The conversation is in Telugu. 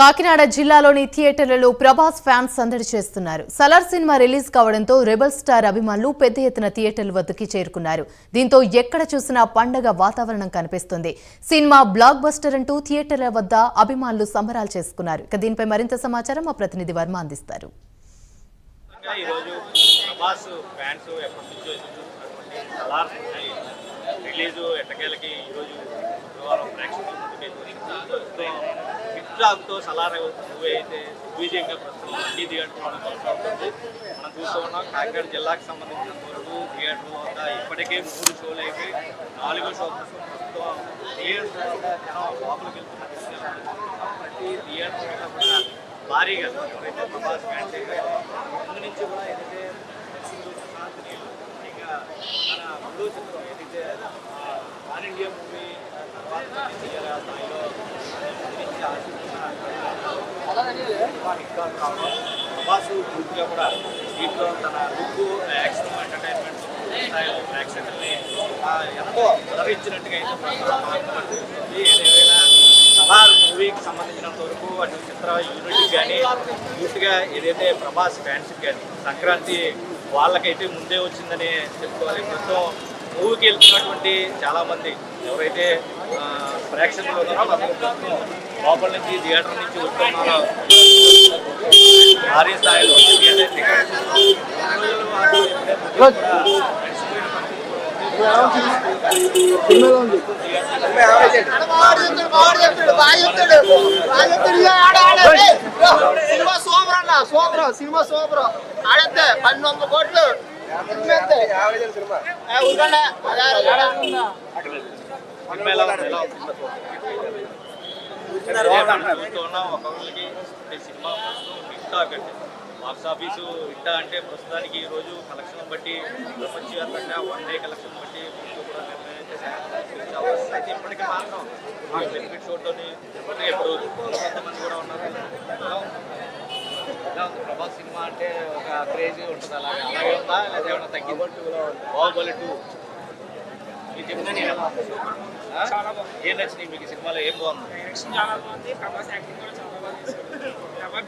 కాకినాడ జిల్లాలోని థియేటర్లలో ప్రభాస్ ఫ్యాన్స్ సందడి చేస్తున్నారు. సలార్ సినిమా రిలీజ్ కావడంతో రెబల్ స్టార్ అభిమానులు పెద్ద ఎత్తున థియేటర్ల వద్దకి చేరుకున్నారు. దీంతో ఎక్కడ చూసినా పండగ వాతావరణం కనిపిస్తుంది. సినిమా బ్లాక్ బస్టర్ అంటూ థియేటర్ల వద్ద అభిమానులు సంబరాలు చేసుకున్నారు. ఇక దీనిపై మరింత సమాచారం మా ప్రతినిధి వర్మ అందిస్తారు. ఇంకా ప్రభాస్ ఫ్యాన్స్ ఎప్పటి నుంచో సలార్ రిలీజ్ ఎట్టకేలకి ఈరోజు శుక్రవారం ప్రేక్షకుల ముందుకు హిట్ టాక్తో సలార్ మూవీ అయితే విజయంగా ప్రస్తుతం అన్ని థియేటర్లో కొనసాగుతుంది మనం చూస్తూ ఉన్నాం కాకినాడ జిల్లాకు సంబంధించినంత వరకు థియేటర్లో వద్ద ఇప్పటికే మూడు షోలు అయిపోయి నాలుగో షో కోసం ప్రస్తుతం థియేటర్ కూడా జనం లోపలికి వెళ్తున్న దృశ్యాలు మనం చూస్తున్నాం. ప్రతి థియేటర్ కూడా భారీగా ఎవరైతే ప్రభాస్ ఫ్యాన్స్ అయితే ముందు నుంచి కూడా ఏదైతే దర్శకుడు ప్రశాంత్ నీల్ పైగా మన మూడో చిత్రం ఏదైతే ఆ, పాన్ ఇండియా మూవీ తర్వాత నుంచి తీయాలి ఆ స్థాయిలో ముందు నుంచి ఆశిస్తున్న హిట్ కావడం ప్రభాస్ పూర్తిగా కూడా దీంట్లో తన లుక్ యాక్షన్ ఎంటర్టైన్మెంట్ స్థాయిలో ప్రేక్షకుల్ని ఎంతో అలరించినట్టుగా అయితే ప్రస్తుతం సలార్ మూవీకి సంబంధించినంత వరకు అటు చిత్ర యూనిట్కి కానీ పూర్తిగా ఏదైతే ప్రభాస్ ఫ్యాన్స్కి కానీ సంక్రాంతి వాళ్ళకైతే ముందే వచ్చిందని చెప్పుకోవాలి. మొత్తం మూవీకి వెళ్తున్నటువంటి చాలామంది ఎవరైతే ప్రేక్షకులు ఉన్నారో వాళ్ళందరూ లోపల నుంచి థియేటర్ నుంచి వస్తున్నారో. భారీ స్థాయిలో సినిమా సూపర్ అన్న సూపర్ సినిమా సూపర్ ఆడద్దే పన్నెండు వందల కోట్లు. ఏ, సినిమా చూస్తూ ఉన్నాం సినిమా హిట్ టాక్ అంటే బాక్స్ ఆఫీసు హిట్ అంటే ప్రస్తుతానికి ఈ రోజు కలెక్షన్ బట్టి ప్రపంచవ్యాప్తంగా వన్ డే కలెక్షన్ బట్టి కూడా నిర్ణయం అయితే ఇప్పటికీ మాత్రం బెనిఫిట్ షోతోని ఇప్పుడు కొంతమంది కూడా ఉన్నారు ఎలా ఉంది? ప్రభాస్ సినిమా అంటే ఒక క్రేజీ ఉంటుంది అలాగే. అలాగే ఉందా? లేదా ఏమైనా తగ్గింది? బాహుబలి టూ. మీకు చెప్తే నేను? ఏం నచ్చింది మీకు సినిమాలో? ఏం బాగుంది? డైరెక్షన్ చాలా బాగుంది. ప్రభాస్ యాక్టింగ్ కూడా చాలా బాగా చేశారు ఎవరి